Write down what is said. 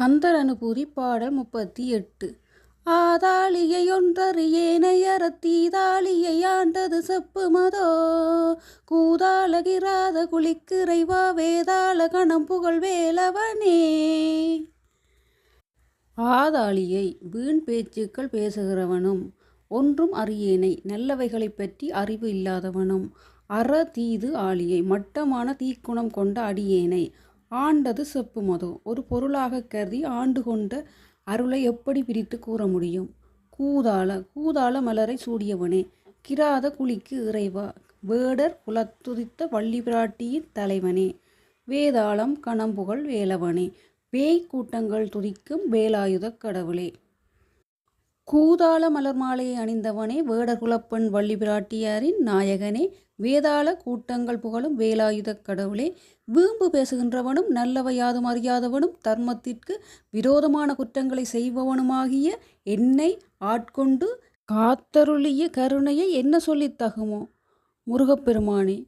கந்தர் அனுபூதி பாடல் முப்பத்தி எட்டு. ஆதாளியை ஒன்றறியேனை அறத்தீதாளியை ஆண்டது செப்பு மதோ. கூதாளகிராத குளிக்கிறைவா வேதாள கணம் புகழ் வேலவனே. ஆதாளியை வீண் பேச்சுக்கள் பேசுகிறவனும் ஒன்றும் அறியேனை நல்லவைகளைப் பற்றி அறிவு இல்லாதவனும் அற தீது ஆளியை மட்டமான தீக்குணம் கொண்ட அடியேனை ஆண்டது செப்பு மது. ஒரு பொருளாக கருதி ஆண்டு கொண்ட அருளை எப்படி பிரித்து கூற முடியும்? கூதாள கூதாள மலரை சூடியவனே கிராத குழிக்கு இறைவா வேடர் குலத்துதித்த வள்ளி பிராட்டியின் தலைவனே வேதாளம் கணம்புகழ் வேலவனே பேய் கூட்டங்கள் துதிக்கும் வேலாயுதக் கடவுளே. கூதாள மலர் மாலையை அணிந்தவனே வேடர்குலப்பெண் வள்ளி பிராட்டியாரின் நாயகனே. வேதாள கூட்டங்கள் புகழும் வேலாயுதக் கடவுளே. வீம்பு பேசுகின்றவனும் நல்லவை யாதும் அறியாதவனும் தர்மத்திற்கு விரோதமான குற்றங்களை செய்பவனுமாகிய என்னை ஆட்கொண்டு காத்தருளிய கருணையை என்ன சொல்லித் தகுமோ? முருகப்பெருமானே